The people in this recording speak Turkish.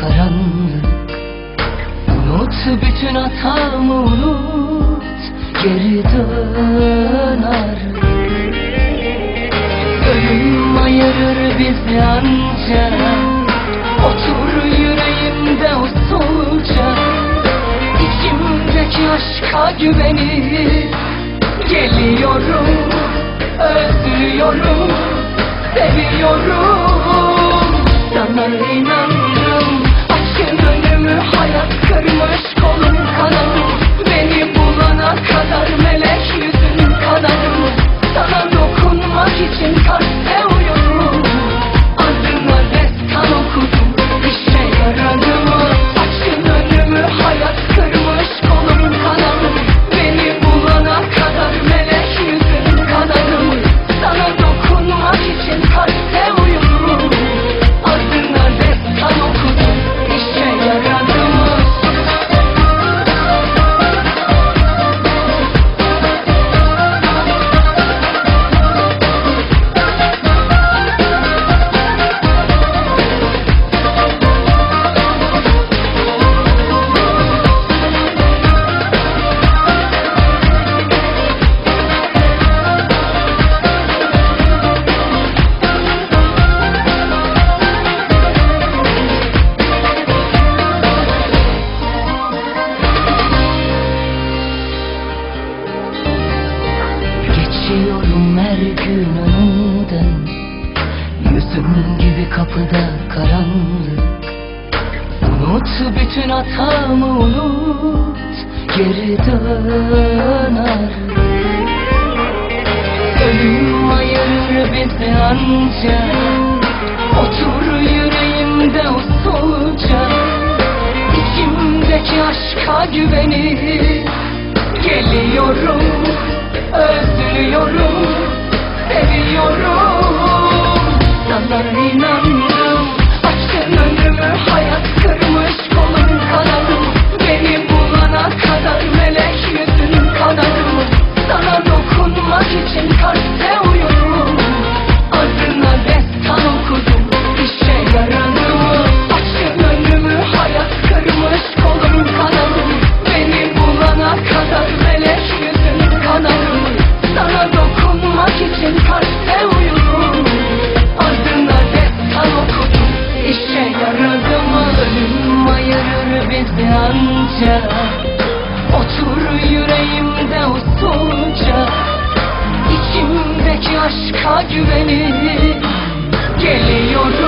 karanlık. Unut bütün hatamı unut. Geri dön artık. Ölüm ayırır bizi ancak Otur yüreğimde usulca. İçimdeki aşka güvenip Geliyorum, özlüyorum, seviyorum Sana inandım, açın önümü hayat kırmış kolum kanalım Geçiyorum her gün önünden Yüzün gibi kapıda karanlık. Unut bütün hatamı unut. Geri dön artık. Ölüm ayırır bizi ancak Otur yüreğimde usulca. İçimdeki aşka güvenip Geliyorum, özlüyorum, seviyorum usulca İçimdeki aşka güvenip Geliyorum,